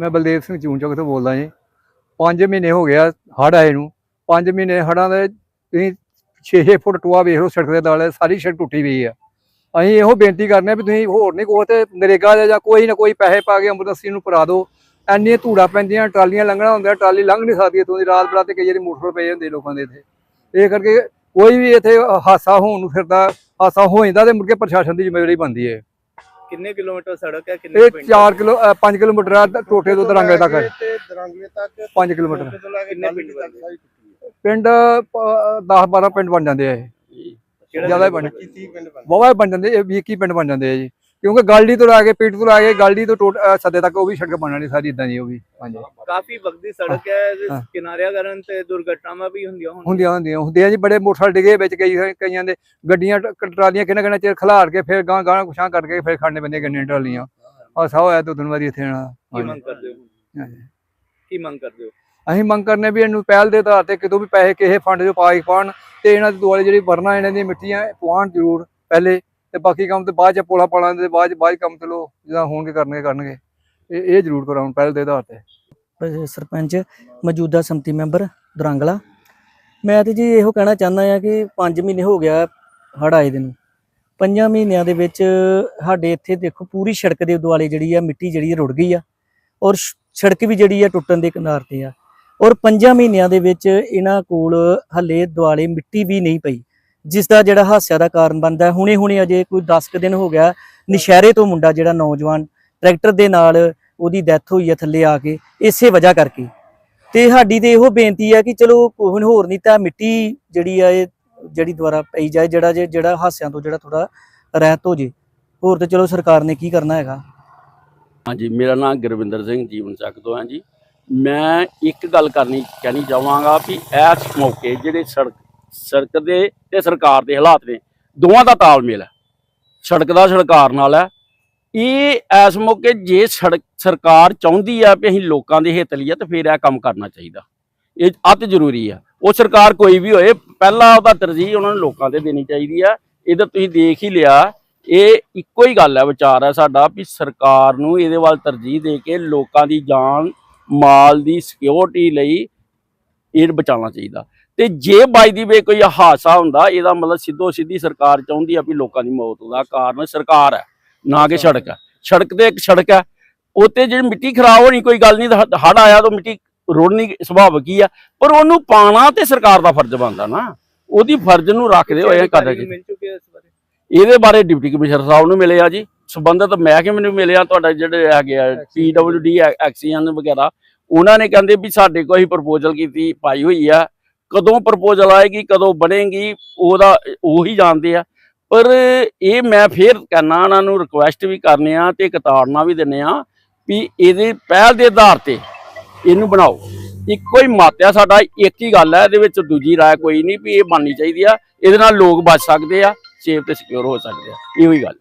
ਮੈਂ ਬਲਦੇਵ ਸਿੰਘ ਚੂਨ ਚੌਕ ਤੋਂ ਬੋਲਦਾ ਜੀ। 5 ਮਹੀਨੇ ਹੋ ਗਿਆ ਹੜ੍ਹ ਆਏ ਨੂੰ। 5 ਮਹੀਨੇ ਹੜ੍ਹਾਂ ਦੇ ਤੁਸੀਂ 6-6 ਫੁੱਟ ਟੋਆ ਵੇਖ ਲਓ ਸੜਕ ਦੇ ਨਾਲ, ਸਾਰੀ ਸੜਕ ਟੁੱਟੀ ਪਈ ਆ। ਅਸੀਂ ਇਹੋ ਬੇਨਤੀ ਕਰਨੇ ਆ ਵੀ ਤੁਸੀਂ ਹੋਰ ਨਹੀਂ ਕੋਈ ਤੇ ਨਰੇਗਾ ਦਾ ਜਾਂ ਕੋਈ ਨਾ ਕੋਈ ਪੈਸੇ ਪਾ ਕੇ ਅੰਮ੍ਰਿਤਸਰ ਨੂੰ ਪਰਾ ਦਿਓ। ਐਨੀਆਂ ਧੂੜਾ ਪੈਂਦੀਆਂ, ਟਰਾਲੀਆਂ ਲੰਘਣਾ ਹੁੰਦਾ, ਟਰਾਲੀ ਲੰਘ ਨਹੀਂ ਸਕਦੀ ਇੱਥੋਂ ਦੀ, ਰਾਤ ਬਰਾਤੇ ਕਈ ਵਾਰੀ ਮੋਟਰ ਪਏ ਹੁੰਦੇ ਲੋਕਾਂ ਦੇ ਇੱਥੇ। ਇਹ ਕਰਕੇ ਕੋਈ ਵੀ ਇੱਥੇ ਹਾਸਾ ਹੋਣ ਨੂੰ ਫਿਰਦਾ, ਹਾਸਾ ਹੋ ਜਾਂਦਾ ਤੇ ਮੁੜ ਕੇ ਪ੍ਰਸ਼ਾਸਨ ਦੀ ਜ਼ਿੰਮੇਵਾਰੀ ਬਣਦੀ ਹੈ। ਕਿੰਨੇ ਕਿਲੋਮੀਟਰ ਸੜਕ ਹੈ ਕਿੰਨੇ ਇਹ ਪਿੰਡ 4 ਕਿਲੋ 5 ਕਿਲੋਮੀਟਰ ਆ ਟੋਟੇ ਤੋਂ ਦਰਾਂਗੇ ਤੱਕ ਤੇ ਦਰਾਂਗੇ ਤੱਕ 5 ਕਿਲੋਮੀਟਰ। ਕਿੰਨੇ ਪਿੰਡ ਬਣਦੇ? ਪਿੰਡ 10 12 ਪਿੰਡ ਬਣ ਜਾਂਦੇ ਆ ਇਹ। ਜ਼ਿਆਦਾ ਹੀ ਬਣ 30 ਪਿੰਡ ਬਣ ਜਾਂਦੇ ਇਹ 20 ਪਿੰਡ ਬਣ ਜਾਂਦੇ ਆ ਜੀ। ਕਿਉਂਕਿ ਗਾਲਡੀ ਤੋਂ ਲਾ ਕੇ ਪੀਟ ਤੋਂ ਲਾ ਕੇ ਗਾਲਡੀ ਤੋਂ ਟੋਟ ਸੱਦੇ ਤੱਕ ਉਹ ਵੀ ਸੜਕ ਬਣਨੀ ਸਾਰੀ ਇਦਾਂ ਦੀ ਉਹ ਵੀ। ਹਾਂਜੀ। ਕਾਫੀ ਵਕਤੀ ਸੜਕ ਹੈ ਹਾਂ। ਕਿਨਾਰਿਆਂ ਕਾਰਨ ਤੇ ਦੁਰਘਟਨਾਵਾਂ ਵੀ ਹੁੰਦੀਆਂ ਹੁਣ ਹੁੰਦੀਆਂ ਹੁੰਦੀਆਂ। ਹੁੰਦੀਆਂ ਜੀ ਬੜੇ ਮੋਟਰਸਾਈਕਲ ਡਿੱਗੇ ਵਿੱਚ ਕਈ ਕਈਆਂ ਦੇ ਗੱਡੀਆਂ ਟ- ਟਰਾਲੀਆਂ ਕਿੰਨਾ ਕਿੰਨਾ ਚਿਰ ਖਿਲਾਰ ਕੇ ਫਿਰ ਗਾਂ ਗਾਂ ਕੁਛਾਂ ਕਰਕੇ ਫਿਰ ਖੜਨੇ ਪੈਂਦੀਆਂ ਗੰਨੀਆਂ ਟਰਾਲੀਆਂ। ਹਾਸਾ ਹੋਇਆ ਦੋ ਦਿਨ ਵਾਰੀ ਇੱਥੇ ਨਾਲ ਕੀ ਹਾਂਜੀ। ਮੰਗ ਕਰਦੇ ਹੋ? ਹਾਂਜੀ। ਕੀ ਮੰਗ ਕਰਦੇ ਹੋ? ਅਸੀਂ ਮੰਗ ਕਰਨੇ ਵੀ ਇਹਨੂੰ ਪਹਿਲ ਦੇ ਆਧਾਰ ਤੇ ਕਿਤੋਂ ਵੀ ਪੈਸੇ ਕਿਸੇ ਫੰਡ 'ਚੋਂ ਪਾ ਕੇ ਪਾਉਣ ਤੇ ਇਹਨਾਂ ਦੇ ਦੁਆਲੇ ਜਿਹੜੀ ਵਰਨਾ ਇਹਨਾਂ ਦੀਆਂ ਮਿੱਟੀਆਂ ਪਵਾਉਣ ਜ਼ਰੂਰ ਪਹਿਲੇ ਤੇ ਬਾਕੀ ਕੰਮ ਤੇ ਬਾਅਦ ਚ ਪੋਲਾ ਪਾਲਾਂ ਦੇ ਬਾਅਦ ਚ ਬਾਅਦ ਕੰਮ ਚਲੋ ਜਿੱਦਾਂ ਹੋਣਗੇ ਕਰਨਗੇ ਕਰਨਗੇ। ਇਹ ਇਹ ਜ਼ਰੂਰ ਕਰਾਉਣ ਪਹਿਲ ਦੇ ਆਧਾਰ ਤੇ। ਸਰਪੰਚ, ਮੌਜੂਦਾ ਸੰਮਤੀ ਮੈਂਬਰ ਦਰਾਂਗਲਾ। ਮੈਂ ਤੇ ਜੀ ਇਹੋ ਕਹਿਣਾ ਚਾਹੁੰਦਾ ਆ ਕਿ 5 ਮਹੀਨੇ ਹੋ ਗਿਆ ਹੜ ਆਏ ਦੇ ਨੂੰ। ਪੰਜਾਂ ਮਹੀਨਿਆਂ ਦੇ ਵਿੱਚ ਸਾਡੇ ਇੱਥੇ ਦੇਖੋ ਪੂਰੀ ਸੜਕ ਦੇ ਦੁਆਲੇ ਜਿਹੜੀ ਆ, ਮਿੱਟੀ ਜਿਹੜੀ ਆ ਰੁੜ ਗਈ ਆ। ਔਰ ਸੜਕ ਵੀ ਜਿਹੜੀ ਆ ਟੁੱਟਣ ਦੇ ਕਿਨਾਰ ਤੇ ਆ। ਔਰ ਪੰਜਾਂ ਮਹੀਨਿਆਂ ਦੇ ਵਿੱਚ ਇਹਨਾਂ ਕੋਲ ਹੱਲੇ ਦੁਆਲੇ ਮਿੱਟੀ ਵੀ ਨਹੀਂ ਪਈ। ਜਿਸ ਦਾ ਜਿਹੜਾ ਹਾਸਿਆ ਦਾ ਕਾਰਨ ਬਣਦਾ ਹੁਣੇ ਹੁਣੇ ਅਜੇ ਕੋਈ 10 ਦਿਨ ਹੋ ਗਿਆ, ਨਸ਼ਹਿਰੇ ਤੋਂ ਮੁੰਡਾ ਜਿਹੜਾ ਨੌਜਵਾਨ ਟਰੈਕਟਰ ਦੇ ਨਾਲ ਉਹਦੀ ਡੈਥ ਹੋਈ ਆ ਥੱਲੇ ਆ ਕੇ, ਇਸੇ ਵਜ੍ਹਾ ਕਰਕੇ। ਤੇ ਸਾਡੀ ਤੇ ਇਹੋ ਬੇਨਤੀ ਹੈ ਕਿ ਚਲੋ ਹੁਣ ਹੋਰ ਨਹੀਂ ਤਾਂ ਮਿੱਟੀ ਜਿਹੜੀ ਆ ਇਹ ਜਿਹੜੀ ਦੁਆਰਾ ਪਈ ਜਾਏ, ਜਿਹੜਾ ਜੇ ਜਿਹੜਾ ਹਾਸਿਆਂ ਤੋਂ ਜਿਹੜਾ ਥੋੜਾ ਰਹਿਤ ਹੋ ਜੇ। ਹੋਰ ਤੇ ਚਲੋ ਸਰਕਾਰ ਨੇ ਕੀ ਕਰਨਾ ਹੈਗਾ? ਹਾਂਜੀ, ਮੇਰਾ ਨਾਮ ਗੁਰਵਿੰਦਰ ਸਿੰਘ, ਜੀਵਨ ਚੱਕ ਤੋਂ ਹੈ ਜੀ। ਮੈਂ ਇੱਕ ਗੱਲ ਕਰਨੀ, ਕਹਿਣੀ ਚਾਹਾਂਗਾ ਵੀ ਇਸ ਮੌਕੇ ਜਿਹੜੇ ਸੜਕ ਸੜਕ ਦੇ ਤੇ ਸਰਕਾਰ ਦੇ ਹਾਲਾਤ ਨੇ। ਦੋਵਾਂ ਦਾ ਤਾਲਮੇਲ ਹੈ। ਸੜਕ ਦਾ ਸਰਕਾਰ ਨਾਲ ਹੈ। ਇਹ ਇਸ ਮੌਕੇ ਜੇ ਸੜਕ ਸਰਕਾਰ ਚਾਹੁੰਦੀ ਆ ਵੀ ਅਸੀਂ ਲੋਕਾਂ ਦੇ ਹਿੱਤ ਲਈ ਆ ਤੇ ਫਿਰ ਇਹ ਕੰਮ ਕਰਨਾ ਚਾਹੀਦਾ। ਇਹ ਅਤ ਜ਼ਰੂਰੀ ਆ। ਉਹ ਸਰਕਾਰ ਕੋਈ ਵੀ ਹੋਏ, ਪਹਿਲਾਂ ਉਹਦਾ ਤਰਜੀਹ ਉਹਨਾਂ ਨੂੰ ਲੋਕਾਂ ਤੇ ਦੇਣੀ ਚਾਹੀਦੀ ਆ। ਇਹਦਾ ਤੁਸੀਂ ਦੇਖ ਹੀ ਲਿਆ। ਇਹ ਇੱਕੋ ਹੀ ਗੱਲ ਹੈ, ਵਿਚਾਰ ਹੈ ਸਾਡਾ ਵੀ ਸਰਕਾਰ ਨੂੰ ਇਹਦੇ ਵੱਲ ਤਰਜੀਹ ਦੇ ਕੇ ਲੋਕਾਂ ਦੀ ਜਾਨ, ਮਾਲ ਦੀ ਸਿਕਿਉਰਿਟੀ ਲਈ ਇਹ ਬਚਾਉਣਾ ਚਾਹੀਦਾ। ਤੇ ਜੇ ਬਾਈ ਦੀ ਵੇ ਕੋਈ ਹਾਦਸਾ ਹੁੰਦਾ ਇਹਦਾ ਮਤਲਬ ਸਿੱਧੋ ਸਿੱਧੀ ਸਰਕਾਰ ਚਾਹੁੰਦੀ ਆ ਵੀ ਲੋਕਾਂ ਦੀ ਮੌਤ ਦਾ ਕਾਰਨ ਸਰਕਾਰ ਹੈ ਨਾ ਕਿ ਸੜਕ ਹੈ। ਸੜਕ ਤੇ ਇੱਕ ਸੜਕ ਹੈ ਉੱਤੇ ਜਿਹੜੀ ਮਿੱਟੀ ਖਰਾਬ ਹੋਣੀ ਕੋਈ ਗੱਲ ਨਹੀਂ ਹੜ ਆਇਆ ਤਾਂ ਮਿੱਟੀ ਰੋੜਨੀ ਸੁਭਾਵਿਕ ਹੀ ਆ ਪਰ ਉਹਨੂੰ ਪਾਣਾ ਤੇ ਸਰਕਾਰ ਦਾ ਫਰਜ਼ ਬਣਦਾ ਨਾ। ਉਹਦੀ ਫਰਜ਼ ਨੂੰ ਰੱਖਦੇ ਹੋਏ ਇਸ ਬਾਰੇ? ਇਹਦੇ ਬਾਰੇ ਡਿਪਟੀ ਕਮਿਸ਼ਨਰ ਸਾਹਿਬ ਨੂੰ ਮਿਲੇ ਆ ਜੀ। ਸੰਬੰਧਿਤ ਮਹਿਕਮੇ ਨੂੰ ਮਿਲਿਆ ਤੁਹਾਡਾ ਜਿਹੜੇ ਹੈਗੇ ਆ ਪੀਡਬਲਯੂਡੀ ਐਕਸੀਅਨ ਵਗੈਰਾ। ਉਹਨਾਂ ਨੇ ਕਹਿੰਦੇ ਵੀ ਸਾਡੇ ਕੋਲ ਹੀ ਪ੍ਰਪੋਜ਼ਲ ਕੀਤੀ ਪਾਈ ਹੋਈ ਆ। ਕਦੋਂ ਪ੍ਰਪੋਜ਼ਲ ਆਏਗੀ, ਕਦੋਂ ਬਣੇਗੀ, ਉਹਦਾ ਉਹੀ ਜਾਣਦੇ ਆ। ਪਰ ਇਹ ਮੈਂ ਫੇਰ ਕਹਿਣਾ ਉਹਨਾਂ ਨੂੰ ਰਿਕੁਐਸਟ ਵੀ ਕਰਨੇ ਆ ਤੇ ਕਤਾੜਨਾ ਵੀ ਦਿੰਨੇ ਆ ਵੀ ਇਹਦੇ ਪਹਿਲ ਦੇ ਆਧਾਰ ਤੇ ਇਹਨੂੰ ਬਣਾਓ। ਇੱਕੋ ਹੀ ਮਾਤਿਆ ਸਾਡਾ ਇੱਕ ਹੀ ਗੱਲ ਹੈ ਇਹਦੇ ਵਿੱਚ ਦੂਜੀ ਰਾਏ ਕੋਈ ਨਹੀਂ ਵੀ ਇਹ ਬਣਨੀ ਚਾਹੀਦੀ ਆ। ਇਹਦੇ ਨਾਲ ਲੋਕ ਬਚ ਸਕਦੇ ਆ ਸੇਫ ਤੇ ਸਿਕਿਉਰ ਹੋ ਸਕਦੇ ਆ। ਇਹੋ ਹੀ ਗੱਲ